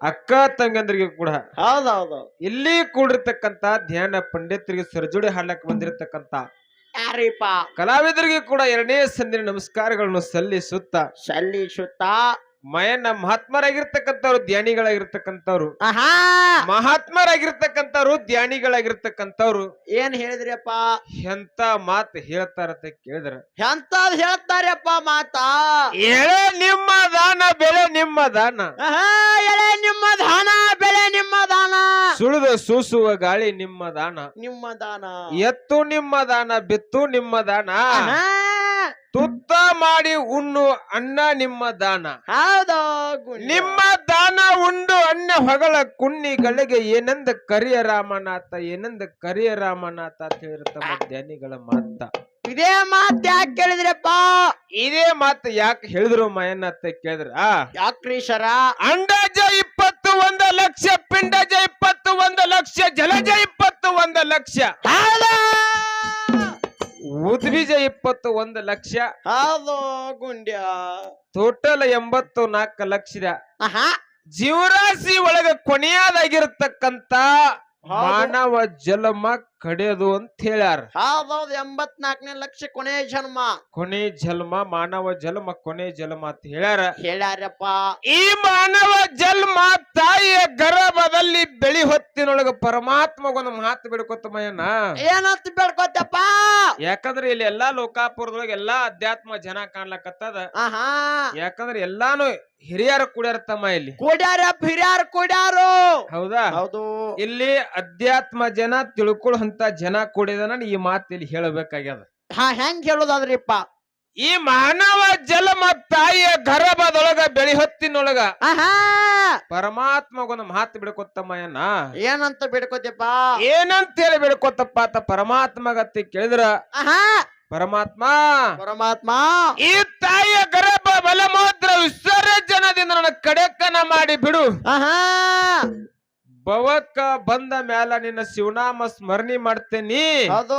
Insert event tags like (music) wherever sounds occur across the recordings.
ಅಕ್ಕ ತಂಗಂದ್ರಿಗೆ ಕೂಡ ಹೌದೌದು. ಇಲ್ಲಿ ಕೂಡಿರ್ತಕ್ಕಂತ ಧ್ಯಾನ ಪಂಡಿತರಿಗೆ ಸರಜೋಡಿ ಹಾಡಕ್ ಬಂದಿರತಕ್ಕಂತ ಯಾರಿಪ್ಪ? ಕಲಾವಿದರಿಗೆ ಕೂಡ ಎರಡನೇ ಸಂದಿನ ನಮಸ್ಕಾರಗಳನ್ನು ಸಲ್ಲಿಸುತ್ತ ಸಲ್ಲಿಸುತ್ತ ಮಯನ್ನ ಮಹಾತ್ಮರಾಗಿರ್ತಕ್ಕಂಥವ್ರು ಧ್ಯಾನಿಗಳಾಗಿರ್ತಕ್ಕಂಥವ್ರು. ಮಹಾತ್ಮರಾಗಿರ್ತಕ್ಕಂಥವ್ರು ಧ್ಯಾನಿಗಳಾಗಿರ್ತಕ್ಕಂಥವ್ರು. ಏನ್ ಹೇಳಿದ್ರಿಯಪ್ಪ? ಎಂತ ಮಾತು ಹೇಳ್ತಾರಂತ ಕೇಳಿದ್ರ? ಎಂತದ್ ಹೇಳ್ತಾರಪ್ಪ ಮಾತಾ? ಎಳೆ ನಿಮ್ಮ ದಾನ ಬೆಳೆ ನಿಮ್ಮ ದಾನ. ಎಳೆ ನಿಮ್ಮ ದಾನ ಬೆಳೆ ನಿಮ್ಮ ದಾನ. ಸುಳಿದ ಸೂಸುವ ಗಾಳಿ ನಿಮ್ಮ ದಾನ. ನಿಮ್ಮ ದಾನ. ಎತ್ತು ನಿಮ್ಮ ದಾನ ಬಿತ್ತು ನಿಮ್ಮ ದಾನ. ತುತ್ತ ಮಾಡಿ ಉಣ್ಣು ಅನ್ನ ನಿಮ್ಮ ದಾನ. ಹೌದು. ನಿಮ್ಮ ದಾನ ಉಂಡು ಅನ್ನ ಹೊಗಳ ಕುಣ್ಣಿಗಳಿಗೆ ಏನಂದ ಕರಿಯ ರಾಮನಾಥ ಏನಂದ ಕರಿಯ ರಾಮನಾಥ ಅಂತ ಹೇಳಿರ್ತಮ್ಮ ಧ್ಯಾನಿಗಳ ಮಾತ. ಇದೇ ಮಾತ್ ಯಾಕೆ ಕೇಳಿದ್ರಪ್ಪ? ಇದೇ ಮಾತು ಯಾಕೆ ಹೇಳಿದ್ರು ಮಯನಾಥ ಕೇಳಿದ್ರ? ಯಾಕ್ರಿ ಶರ ಅಂಡಜ ಇಪ್ಪತ್ತು ಒಂದು ಲಕ್ಷ ಪಿಂಡಜ ಇಪ್ಪತ್ತು ಒಂದು ಲಕ್ಷ ಜಲಜ ಇಪ್ಪತ್ತು ಒಂದು ಲಕ್ಷ. ಇಪ್ಪತ್ತು ಒಂದು ಲಕ್ಷ ಗುಂಡ್ಯ. ಟೋಟಲ್ ಎಂಬತ್ತು ನಾಲ್ಕು ಲಕ್ಷ ಆಹಾ. ಜೀವರಾಶಿ ಒಳಗ ಕೊನೆಯದಾಗಿರತಕ್ಕಂತ. ಮಾನವ ಜಲಮ ಕಡೆದು ಅಂತ ಹೇಳ್ಯಾರ. ಹೌದೌದು ಎಂಬತ್ನಾಲ್ಕನೇ ಲಕ್ಷ ಕೊನೆ ಜನ್ಮ. ಕೊನೆ ಜನ್ಮ ಮಾನವ ಜನ್ಮ ಕೊನೆ ಜನ್ಮ ಅಂತ ಹೇಳ್ಯಾರ. ಹೇಳ್ಯಾರಪ್ಪ. ಈ ಮಾನವ ಜನ್ಮ ತಾಯಿಯ ಗರ್ಭದಲ್ಲಿ ಬೆಳಿ ಹೊತ್ತಿನೊಳಗ ಪರಮಾತ್ಮಗೊಂದು ಮಾತು ಬಿಡ್ಕೊತ ಮಯನ ಏನಂತ ಬೇಡ್ಕೊತಪ್ಪ? ಯಾಕಂದ್ರೆ ಇಲ್ಲಿ ಎಲ್ಲಾ ಲೋಕಾಪುರದೊಳಗೆ ಎಲ್ಲಾ ಅಧ್ಯಾತ್ಮ ಜನ ಕಾಣ್ಲಕತ್ತದ. ಯಾಕಂದ್ರೆ ಎಲ್ಲಾನು ಹಿರಿಯರು ಕುಡಿಯರ್ತಮ್ಮ ಇಲ್ಲಿ. ಕೂಡ್ಯಾರ ಹಿರಿಯರು ಕೂಡ್ಯಾರು. ಹೌದಾ? ಹೌದು. ಇಲ್ಲಿ ಅಧ್ಯಾತ್ಮ ಜನ ತಿಳ್ಕೊಳ್ಳುವಂತ ಜನ ಕೂಡಿದನ ಈ ಮಾತಿಲ್ಲಿ ಹೇಳಬೇಕಾಗ್ಯದ. ಹಾ ಹೆಂಗ್ ಹೇಳೋದಾದ್ರಿಪ್ಪ? ಈ ಮಾನವ ಜಲಮ ತಾಯಿಯ ಗರ್ಭದೊಳಗ ಬೆಳಿ ಹೊತ್ತಿನೊಳಗ ಆಹಾ! ಪರಮಾತ್ಮಗೊಂದು ಮಾತು ಬಿಡ್ಕೊತ್ತಮ್ಮಯ್ಯನ ಏನಂತ ಬೇಡ್ಕೋತಪ್ಪ? ಏನಂತ ಹೇಳಿ ಬಿಡ್ಕೊತ್ತಪ್ಪ ಅಂತ ಪರಮಾತ್ಮಗತ್ತಿ ಕೇಳಿದ್ರ. ಆಹಾ! ಪರಮಾತ್ಮ! ಪರಮಾತ್ಮ! ಈ ತಾಯಿಯ ಗರ್ಭ ಬಲಮೋದ್ರ ವಿಸರ್ಜನದಿಂದ ನನ್ನ ಕಡೆಕನ ಮಾಡಿ ಬಿಡು. ಆಹಾ! ಭವಕ್ಕ ಬಂದ ಮ್ಯಾಲ ನಿನ್ನ ಶಿವನಾಮ ಸ್ಮರಣೆ ಮಾಡ್ತೇನಿ. ಅದು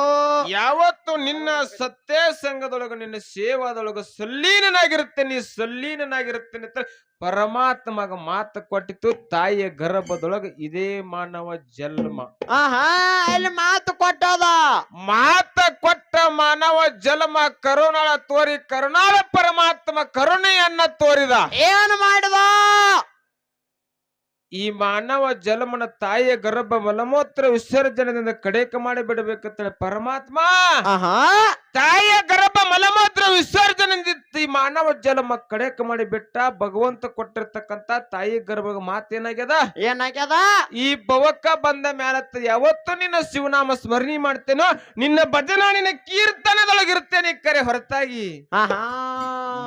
ಯಾವತ್ತು ನಿನ್ನ ಸತ್ಯ ಸಂಘದೊಳಗ ನಿನ್ನ ಸೇವಾದೊಳಗ ಸಲ್ಲೀನನಾಗಿರುತ್ತೇನೆ ಸಲ್ಲೀನಾಗಿರ್ತೇನೆ ಅಂತ ಪರಮಾತ್ಮಗ ಮಾತು ಕೊಟ್ಟಿತ್ತು ತಾಯಿಯ ಗರ್ಭದೊಳಗ ಇದೇ ಮಾನವ ಜನ್ಮ. ಆಹಾ ಅಲ್ಲಿ ಮಾತು ಕೊಟ್ಟದ. ಮಾತ ಕೊಟ್ಟ ಮಾನವ ಜನ್ಮ ಕರುಣಾಳ ತೋರಿ ಕರುಣಾಳ ಪರಮಾತ್ಮ ಕರುಣೆಯನ್ನ ತೋರಿದ. ಏನು ಮಾಡಿದ? ಈ ಮಾನವ ಜಲಮನ ತಾಯಿಯ ಗರ್ಭ ಮಲಮೂತ್ರ ವಿಸರ್ಜನದಿಂದ ಕಡೆಕ ಮಾಡಿ ಬಿಡಬೇಕಂತ ಪರಮಾತ್ಮ ತಾಯಿಯ ಗರ್ಭ ಮಲಮೂತ್ರ ವಿಸರ್ಜನೆಯಿಂದ ಈ ಮಾನವ ಜನ್ಮ ಕಡೆಕ ಮಾಡಿ ಬಿಟ್ಟ ಭಗವಂತ ಕೊಟ್ಟಿರ್ತಕ್ಕಂತ ತಾಯಿ ಗರ್ಭ ಮಾತೇನಾಗ್ಯದ ಏನಾಗ್ಯದ? ಈ ಭವಕ್ಕ ಬಂದ ಮ್ಯಾಲ ಯಾವತ್ತು ನಿನ್ನ ಶಿವನಾಮ ಸ್ಮರಣೆ ಮಾಡ್ತೇನೋ ನಿನ್ನ ಭಜನ ನಿನ್ನ ಕೀರ್ತನದೊಳಗಿರ್ತೇನೆ ಕರೆ ಹೊರತಾಗಿ. ಮಾತು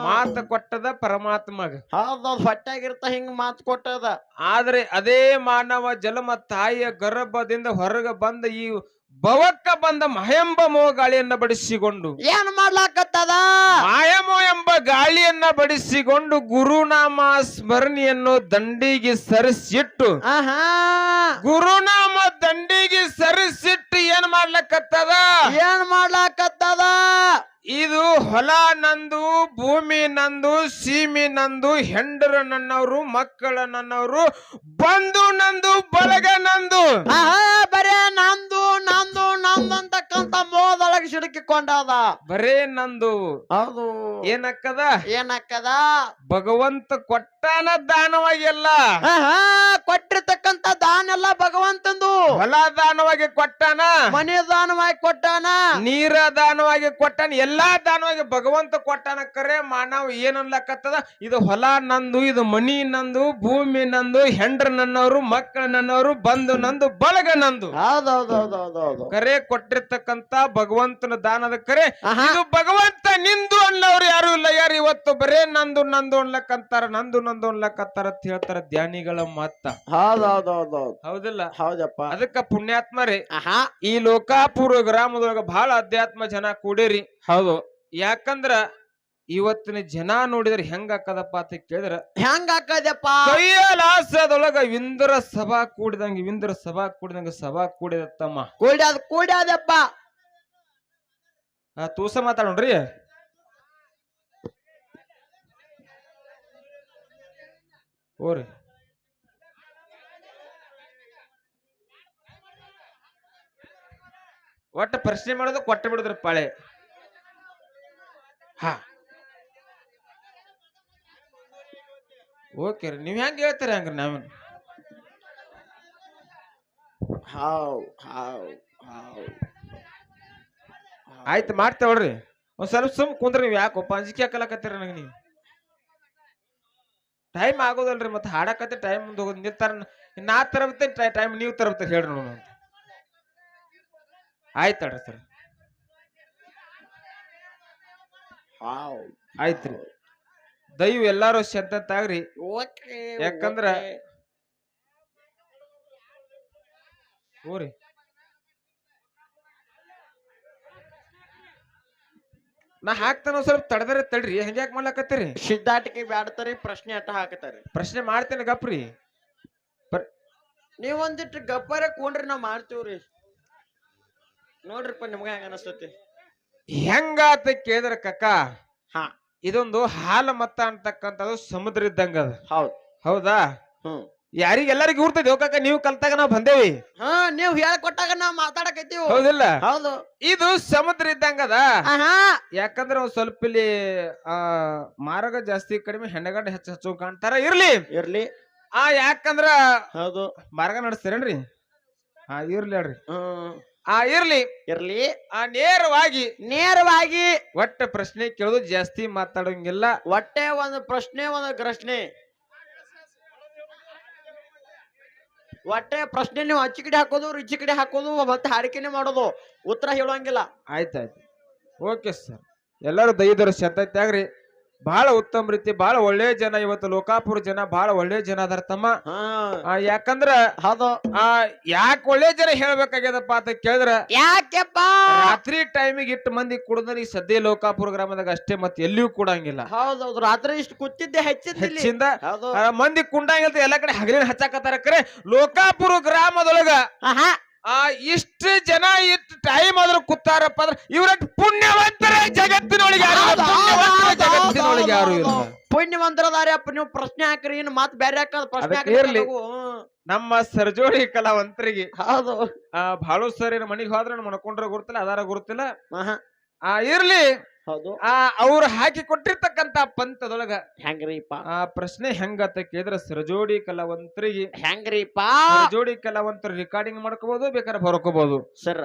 ಮಾತ ಕೊಟ್ಟದ ಪರಮಾತ್ಮಗ. ಹೌದು ಹೊಟ್ಟಾಗಿರ್ತ ಹಿಂಗ್ ಮಾತು ಕೊಟ್ಟದ. ಆದ್ರೆ ಅದೇ ಮಾನವ ಜನ್ಮ ತಾಯಿಯ ಗರ್ಭದಿಂದ ಹೊರಗೆ ಬಂದ ಈ ಭವಕ್ಕ ಬಂದ ಮಹೆಂಬ ಮೋ ಗಾಳಿಯನ್ನ ಬಡಿಸಿಕೊಂಡು. ಏನ್ ಮಾಡ್ಲಾಕತ್ತದ? ಮಾಯಮೋ ಎಂಬ ಗಾಳಿಯನ್ನ ಬಡಿಸಿಕೊಂಡು ಗುರುನಾಮ ಸ್ಮರಣೆಯನ್ನು ದಂಡಿಗೆ ಸರಿಸಿಟ್ಟು. ಗುರುನಾಮ ದಂಡಿಗೆ ಸರಿಸಿಟ್ಟು ಏನ್ ಮಾಡ್ಲಾಕತ್ತದ? ಏನ್ ಮಾಡ್ಲಾಕತ್ತದ? ಇದು ಹೊಲ ನಂದು ಭೂಮಿ ನಂದು ಸೀಮಿ ನಂದು ಹೆಂಡರ ನನ್ನವರು ಮಕ್ಕಳ ನನ್ನವರು ಬಂದು ನಂದು ಬಳಗ ನಂದು. ಬರೇ ನಂದು. ಅಂತಕ್ಕಂತ ಮೋದೊಳಗೆ ಸಿಡುಕಿಕೊಂಡದ ಬರೇ ನಂದು. ಹೌದು. ಏನಕ್ಕದ? ಏನಕ್ಕದ? ಭಗವಂತ ಕೊಟ್ಟಾನ ದಾನವಾಗಿ ಎಲ್ಲ ಹೊಲ ದಾನವಾಗಿ ಕೊಟ್ಟಾನ? ಮನೆ ದಾನವಾಗಿ ಕೊಟ್ಟಾನ? ನೀರ ದಾನವಾಗಿ ಕೊಟ್ಟಾನ? ಎಲ್ಲಾ ದಾನವಾಗಿ ಭಗವಂತ ಕೊಟ್ಟಾನ ಕರೆ. ಮಾನವ ಏನನ್ಲಕತ್ತದ ಇದು ಹೊಲ ನಂದು ಇದು ಮನಿ ನಂದು ಭೂಮಿ ನಂದು ಹೆಂಡ್ರ ನನ್ನವರು ಮಕ್ಕಳ ನನ್ನವರು ಬಂದು ನಂದು ಬಳಗ ನಂದು. ಹೌದೌದೌದೌದೌದು. ಕರೆ ಕೊಟ್ಟಿರ್ತಕ್ಕಂತ ಭಗವಂತನ ದಾನದ ಕರೆ. ಇದು ಭಗವಂತ ನಿಂದು ಅನ್ನೋರು ಯಾರು ಇಲ್ಲ. ಯಾರು ಇವತ್ತು ಬರೇ ನಂದು ನಂದು ಅನ್ಲಕ್ಕಂತಾರ ನಂದು ನಂದು ಅನ್ಲಕ್ಕಂತಾರ ಅಂತ ಹೇಳ್ತಾರ ಧ್ಯಾನಿಗಳ ಮತ್ತ ಹೌದೌದೌದೌದು. ಹೌದಿಲ್ಲ? ಹೌದಪ್ಪ. ಅದಕ್ಕ ಪುಣ್ಯಾತ್ಮರೇ ಆಹಾ. ಈ ಲೋಕಾಪುರ ಗ್ರಾಮದೊಳಗ ಬಹಳ ಅಧ್ಯಾತ್ಮ ಜನ ಕೂಡಿರಿ. ಹೌದು. ಯಾಕಂದ್ರ ಇವತ್ತಿನ ಜನ ನೋಡಿದ್ರೆ ಹೆಂಗ ಹಾಕದಪ್ಪ ಅಂತ ಕೇಳಿದ್ರ. ಹೆಂಗ ಹಾಕದಪ್ಪ ಕೈಯಲಾಸದೊಳಗ ವಿಂದ್ರ ಸಭಾ ಕೂಡಿದಂಗ ವಿಂದ್ರ ಸಭಾ ಕೂಡಿದಂಗ ಸಭಾ ಕೂಡಿದತ್ತಮ್ಮ. ಕೂಡ್ಯಾದ ಕೂಡ್ಯಾದಪ್ಪ? ಆ, ತೂಸ ಮಾತಾಡೋಣ್ರಿ ಓರಿ ಒಟ್ಟ ಪ್ರಶ್ನೆ ಮಾಡೋದು ಕೊಟ್ಟ ಬಿಡುದ್ರ ಪಾಳೆ. ಹಾ. ಓಕೆ ರೀ ನೀವ್ ಹೆಂಗೆ ಹೇಳ್ತೀರಿ ಹಂಗ್ರಿ ನಾವ್ ಹಾವ್ ಹಾವ್ ಹಾವ್. ಆಯ್ತು ಮಾಡ್ತೇವಳ್ರಿ ಒಂದ್ ಸ್ವಲ್ಪ ಸುಮ್ ಕುಂದ್ರಿ ನೀವ್ ಯಾಕಪ್ಪ ಅಂಜಿಕೆ ಹಾಕಲಕತ್ತೀರ ನನಗೆ ನೀವು? ಟೈಮ್ ಆಗೋದಲ್ರಿ ಮತ್ತೆ ಹಾಡಕತ್ತೆ ಟೈಮ್ ಮುಂದೆ ಹೋಗೋದು. ನೀವು ತರ ನಾ ತರಬತ್ತೆ ಟೈಮ್ ನೀವು ತರಬತ್ತೆ ಹೇಳ್ರಿ ನೋಡೋಣ ಆಯ್ತಳ್ರಿ ಸರ್. ಆಯ್ತ್ರಿ ದೈವ ಎಲ್ಲಾರು ಓಕೆ ಯಾಕಂದ್ರ ಓರಿ ನಾ ಹಾಕ್ತಾನ ಸ್ವಲ್ಪ ತಡದರೆ ತಡ್ರಿ. ಹೆಂಗ್ಯಾಕ್ ಮಾಡ್ಲಾಕತ್ತೀರಿ? ಸಿದ್ಧಾಟಿಕೆ ಬ್ಯಾಡ್ತಾರಿ ಪ್ರಶ್ನೆ ಅಟ್ಟ ಹಾಕತಾರಿ ಪ್ರಶ್ನೆ ಮಾಡ್ತೇನೆ ಗಪ್ರಿ. ನೀವೊಂದಿಟ್ಟು ಗಪ್ಪರೆ ಕೂಡ್ರಿ ನಾವ್ ಮಾಡ್ತೀವ್ರಿ. ನೋಡ್ರಿಪ್ಪ ನಿಮ್ಗೆ ಹೆಂಗ ಅನಸ್ತತಿ? ಹೆಂಗಾತ ಕೇಳಿದ್ರ ಕಕ್ಕ ಹಾ. ಇದೊಂದು ಹಾಲ ಮತ್ತ ಅಂತಕ್ಕಂಥದ್ದು ಸಮುದ್ರ ಇದ್ದಂಗ ಅದ. ಹೌದು. ಹೌದಾ? ಹ್ಮ್. ಯಾರಿಗ ಎಲ್ಲರಿಗೂ ಇರ್ತದೆ ಕಕ್ಕ ನೀವು ಕಲ್ತಾಗ ನಾವು ಬಂದೇವಿ. ಹಾ ನೀವು ಹೇಳ್ಕೊಟ್ಟಾಗ ನಾವ್ ಮಾತಾಡಕತ್ತೀವಿ ಹೌದಿಲ್ಲ? ಹೌದು. ಇದು ಸಮುದ್ರ ಇದ್ದಂಗದ ಆಹಾ. ಯಾಕಂದ್ರೆ ಒಂದ್ ಸ್ವಲ್ಪ ಇಲ್ಲಿ ಆ ಮಾರಗ ಜಾಸ್ತಿ ಕಡಿಮೆ ಹೆಣ್ಣಗಂಡ ಹೆಚ್ಚು ಹೆಚ್ಚು ಕಾಣ್ತಾರ. ಇರ್ಲಿ. ಇರ್ಲಿ. ಆ ಯಾಕಂದ್ರ ಹೌದು. ಮಾರ್ಗ ನಡೆಸ್ತೀರೇನ್ರಿ? ಹಾ ಇರ್ಲಿ ಹೇಳ್ರಿ. ಹ್ಮ್. ಆ ಇರ್ಲಿ. ಇರ್ಲಿ. ಆ ನೇರವಾಗಿ. ನೇರವಾಗಿ. ಒಟ್ಟ ಪ್ರಶ್ನೆ ಕೇಳೋದು ಜಾಸ್ತಿ ಮಾತಾಡೋಂಗಿಲ್ಲ. ಒಟ್ಟೆ ಒಂದು ಪ್ರಶ್ನೆ ಒಂದು ಪ್ರಶ್ನೆ ಒಟ್ಟೆ ಪ್ರಶ್ನೆ ನೀವು ಅಚ್ಚಿ ಕಡೆ ಹಾಕೋದು ರುಚಿ ಕಡೆ ಹಾಕೋದು ಮತ್ತೆ ಹಾಡಿಕೆನೆ ಮಾಡೋದು. ಉತ್ತರ ಹೇಳುವಂಗಿಲ್ಲ. ಆಯ್ತಾಯ್ತು. Okay sir. ಎಲ್ಲರೂ ದೈದರು ಆಗ್ರಿ ಬಹಳ ಉತ್ತಮ ರೀತಿ ಬಹಳ ಒಳ್ಳೆ ಜನ ಇವತ್ತು ಲೋಕಾಪುರ ಜನ ಬಹಳ ಒಳ್ಳೆ ಜನ ಅದಾರ ತಮ್ಮ. ಹಾ. ಆ, ಯಾಕಂದ್ರ ಹೌದು. ಆ ಯಾಕೆ ಒಳ್ಳೆ ಜನ ಹೇಳ್ಬೇಕಾಗ್ಯದಪ್ಪ ಅಂತ ಕೇಳಿದ್ರ? ಯಾಕೆಪ್ಪ? ರಾತ್ರಿ ಟೈಮಿಗೆ ಇಟ್ಟು ಮಂದಿ ಕುಡಿದ್ರೆ ಈ ಸದ್ಯ ಲೋಕಾಪುರ ಗ್ರಾಮದಾಗ ಅಷ್ಟೇ ಮತ್ತೆ ಎಲ್ಲಿಯೂ ಕೂಡಂಗಿಲ್ಲ. ಹೌದೌದು ರಾತ್ರಿ ಇಷ್ಟು ಕುಚ್ಚಿದ್ದೆ ಹೆಚ್ಚಿದ್ದಿಲ್ಲಿ. ಹೆಚ್ಚಿಂದ ಹೌದು. ಆ, ಮಂದಿ ಕುಂಡಂಗಿಲ್ಲ ಎಲ್ಲಾ ಕಡೆ ಹಗಲಿನ ಹಚ್ಚಾಕತ್ತಾರ. ಕರೆ ಲೋಕಾಪುರ ಗ್ರಾಮದೊಳಗ ಆಹಾ. ಆ ಇಷ್ಟು ಜನ ಇಷ್ಟು ಟೈಮ್ ಆದ್ರೂ ಕೂತಾರಪ್ಪ ಅಂದ್ರೆ ಇವ್ರ ಪುಣ್ಯವಂತರ ಜಗತ್ತಿನೊಳಗೆ ಯಾರು ಇಲ್ಲ. ಪುಣ್ಯವಂತರ ಜಗತ್ತಿನೊಳಗೆ ಯಾರು ಇಲ್ಲ ನೀವು ಪ್ರಶ್ನೆ ಹಾಕ್ರಿ ಇನ್ನು ಮಾತ್ ಬೇರೆ ಹಾಕೋದು ಪ್ರಶ್ನೆ ಅದಕ್ಕೆ ಹಾಕ್ರಿ ಇರ್ಲಿ. ನಾವು. ನಮ್ಮ ಸರ್ಜೋಡಿ ಕಲಾವಂತರಿಗೆ. ಹೌದು. ಬಾಳು ಸರ್ ಮನಿಗ್ ಹೋದ್ರ ಮನ್ಕೊಂಡ್ರ ಗುರುತಿಲ್ಲ ಅದಾರ ಗುರುತಿಲ್ಲ. ಆ ಇರ್ಲಿ. ಹೌದು. ಆ ಅವ್ರು ಹಾಕಿ ಕೊಟ್ಟಿರ್ತಕ್ಕಂತ ಪಂತದೊಳಗ ಹೆಂಗ್ರಿಪ್ಪ? ಆ ಪ್ರಶ್ನೆ ಹೆಂಗತ್ತ ಕೇಳಿದ್ರ ಸರ್ಜೋಡಿ ಕಲಾವಂತರಿಗೆ. ಹೆಂಗ್ರಿಪ್ಪ? ಸರಜೋಡಿ ಕಲಾವಂತರು ರೆಕಾರ್ಡಿಂಗ್ ಮಾಡ್ಕೋಬಹುದು ಬೇಕಾದ್ರೆ ಬರ್ಕೋಬಹುದು ಸರ್.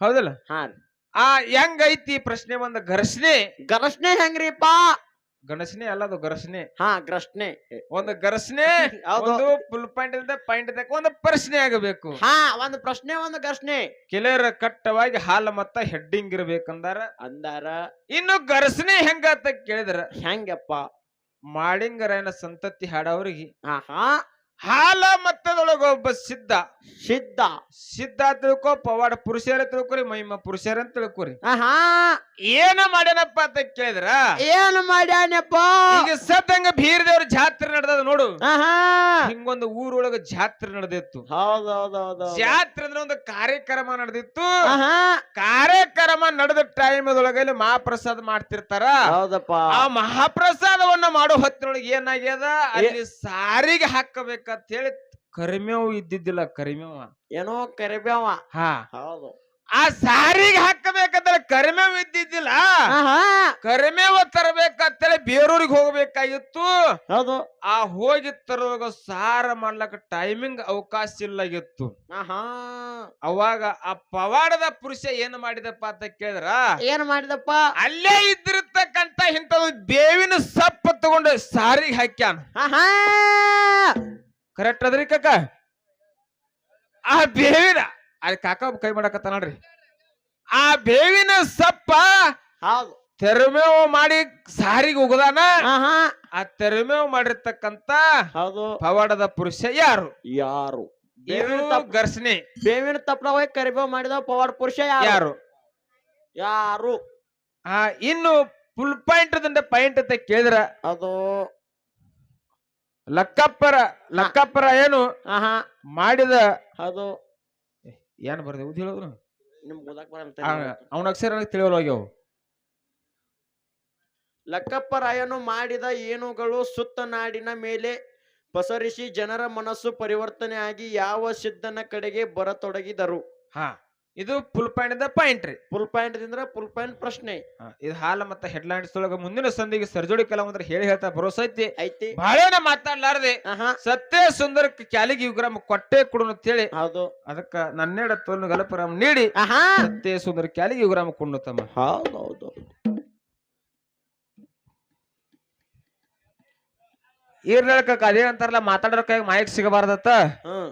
ಹೌದಲ್ಲ? ಹಾ. ಆ ಹೆಂಗೈತಿ ಪ್ರಶ್ನೆ ಒಂದ್ ಘರ್ಷಣೆ? ಗರಸ್ನೆ ಹೆಂಗ್ರಿಪ್ಪ? ಗಣಸನೆ ಅಲ್ಲ ಅದು ಗರಸನೆ. ಹಾ ಗ್ರಸ್ನೆ. ಒಂದು ಗರಸನೆ (laughs) ಹೌದು. ಒಂದು ಫುಲ್ ಪಾಯಿಂಟ್ ಇಲ್ಲದೆ ಪಾಯಿಂಟ್ ತಕ್ಕ ಒಂದು ಪ್ರಶ್ನೆ ಆಗಬೇಕು. ಹಾ ಒಂದು ಪ್ರಶ್ನೆ ಒಂದು ಘರ್ಷಣೆ ಕೆಲರ ಕಟ್ಟವಾಗಿ ಹಾಲ ಮತ್ತ ಹೆಡ್ಡಿಂಗ್ ಇರ್ಬೇಕಂದಾರ. ಅಂದಾರ. ಇನ್ನು ಗರಸನೆ ಹೆಂಗ ಅಂತ ಕೇಳಿದ್ರ? ಹೆಂಗಪ್ಪ? ಮಾಡಿಂಗರನ ಸಂತತಿ ಹಾಡವ್ರಿಗೆ. ಆಹಾ. ಹಾಲ ಮತ್ತದೊಳಗ ಒಬ್ಬ ಸಿದ್ಧ. ಸಿದ್ಧ ಸಿದ್ಧ ತಿಳ್ಕೊ ಪವಾಡ ಪುರುಷರ ತಿಳ್ಕೊರಿ ಮಹಿಮ ಪುರುಷರ ಅಂತ ತಿಳ್ಕೊರಿ. ಆಹಾ. ಏನ ಮಾಡ್ಯಾನಪ್ಪ ಅಂತ ಕೇಳಿದ್ರ? ಏನು ಮಾಡ್ಯಾನಪ್ಪ? ಈಗ ಸದ್ದಂಗ ಬೀರದೇವ್ರ ಜಾತ್ರೆ ನಡೆದದ ನೋಡು. ಆಹಾ. ಹಿಂಗೊಂದು ಊರೊಳಗ ಜಾತ್ರೆ ನಡೆದಿತ್ತು. ಹೌದು ಹೌದು ಹೌದು ಜಾತ್ರೆ ಅಂದ್ರೆ ಒಂದು ಕಾರ್ಯಕ್ರಮ ನಡೆದಿತ್ತು. ಆಹಾ. ಕಾರ್ಯಕ್ರಮ ನಡೆದ ಟೈಮ್ ಇಲ್ಲಿ ಮಹಾಪ್ರಸಾದ ಮಾಡ್ತಿರ್ತಾರ. ಹೌದಪ್ಪ. ಆ ಮಹಾಪ್ರಸಾದವನ್ನ ಮಾಡೋ ಹೊತ್ತಿನೊಳಗೆ ಏನಾಗ್ಯದ? ಅಲ್ಲಿ ಸಾರಿಗೆ ಹಾಕಬೇಕಂತ ಹೇಳಿ ಕರಿಮೇವು ಇದ್ದಿದ್ದಿಲ್ಲ ಕರಿಮೇವ ಏನೋ ಕರಿಬೇವ ಹಾ. ಹೌದು. ಆ ಸಾರಿಗೆ ಹಾಕಬೇಕಂದ್ರೆ ಕರಿಮೇವು ಇದ್ದಿದ್ದಿಲ್ಲ ಕರಿಮೇವ ತರಬೇಕಂತೇಳಿ ಬೇರೂರಿಗೆ ಹೋಗ್ಬೇಕಾಗಿತ್ತು. ಹೌದು. ಆ ಹೋಗಿ ತರುವಾಗ ಸಾರ ಮಾಡ್ಲಕ್ಕ ಟೈಮಿಂಗ್ ಅವಕಾಶ ಇಲ್ಲಾಗಿತ್ತು. ಹಾ ಅವಾಗ ಆ ಪವಾಡದ ಪುರುಷ ಏನ್ ಮಾಡಿದಪ್ಪ ಅಂತ ಕೇಳಿದ್ರ? ಏನ್ ಮಾಡಿದಪ್ಪ? ಅಲ್ಲೇ ಇದ್ದಿರ್ತಕ್ಕಂತ ಇಂಥದ್ದು ಬೇವಿನ ಸಪ್ಪ ತಗೊಂಡು ಸಾರಿಗೆ ಹಾಕ್ಯಾನ. ಕರೆಕ್ಟ್ ಅದ್ರಿ ಕಾಕ? ಆ ಬೇವಿನ ಅಲ್ಲಿ ಕಾಕ ಕೈ ಮಾಡಕತ್ತ ನೋಡ್ರಿ. ಆ ಬೇವಿನ ಸಪ್ಪ ಹೌದು. ತೆರಮೇವು ಮಾಡಿ ಸಾರಿಗೆ ಉಗದಾನ? ಆಹಾ. ಆ ತೆರಮೇವು ಮಾಡಿರ್ತಕ್ಕಂತ ಹೌದು. ಪವಾಡದ ಪುರುಷ ಯಾರು? ಯಾರು? ಇದು ಬೇವಿನ ತಪ್ಪ ಘರ್ಷಣೆ. ಬೇವಿನ ತಪ್ಪಲ ಹೋಗಿ ಕರಿಬೇವು ಮಾಡಿದ ಪವಾಡ ಪುರುಷ ಯಾರು? ಯಾರು? ಯಾರು? ಆ ಇನ್ನು ಫುಲ್ ಪಾಯಿಂಟ್ ಪಾಯಿಂಟ್ ಅಂತ ಕೇಳಿದ್ರ ಅದು ಲಕ್ಕಪ್ಪರ ಲಕ್ಕಪ್ಪರ ಏನು? ಆಹಾ. ಮಾಡಿದ ಅದು ಏನ್ ಬರ್ದೆ ಉದ್ ಹೇಳಿದ್ರು ನಿಮ್ಗೆ ಓದಕ್ ಅವನ ಅಕ್ಷರ ನನಗೆ ತಿಳಿಯೋಲ್ಲ ಲಕ್ಕಪ್ಪರಾಯನು ಲಕ್ಕಪ್ಪ ಮಾಡಿದ ಏನುಗಳು ಸುತ್ತ ನಾಡಿನ ಮೇಲೆ ಪಸರಿಸಿ ಜನರ ಮನಸ್ಸು ಪರಿವರ್ತನೆ ಆಗಿ ಯಾವ ಸಿದ್ಧನ ಕಡೆಗೆ ಬರತೊಡಗಿದರು. ಹಾ. ಇದು ಫುಲ್ ಪಾಯಿಂಟ್ ದ ಪಾಯಿಂಟ್ ರೀ. ಫುಲ್ ಪಾಯಿಂಟ್ ದಿಂದ ಫುಲ್ ಪಾಯಿಂಟ್ ಪ್ರಶ್ನೆ. ಇದು ಹಾಲ ಮತ್ತೆ ಹೆಡ್ಲೈನ್ಸ್ ಒಳಗ ಮುಂದಿನ ಸಂದಿಗೆ ಸರ್ಜೋಡಿ ಕೆಲವೊಂದ್ರ ಹೇಳಿ ಹೇಳ್ತಾ ಭರೋಸಾ ಐತಿ. ಐತಿ. ಬಹಳೇನ ಮಾತಾಡ್ಲಾರ್ದೆ. ಸತ್ಯ ಸುಂದರ ಕ್ಯಾಲಿಗೆ ಯುಗ್ರಾಮ ಕೊಟ್ಟೆ ಕೊಡು ಅಂತೇಳಿ ಹೌದು. ಅದಕ್ಕ ನನ್ನೆಡ ತೋಲು ಗಲಪರಾಮ್ ನೀಡಿ ಸತ್ಯ ಸುಂದರ ಕ್ಯಾಲಿಗೆ ಯುಗ್ರಾಮ ಕೊಂಡು ತಮ್ಮ. ಹೌದು ಹೌದು ಇರ್ಲಕ್ಕ ಅದೇ ಅಂತಾರಲ್ಲ ಮಾತಾಡೋಕಾಗಿ ಮಾಯಕ್ ಸಿಗಬಾರ್ದತ್ತ. ಹ್ಮ್.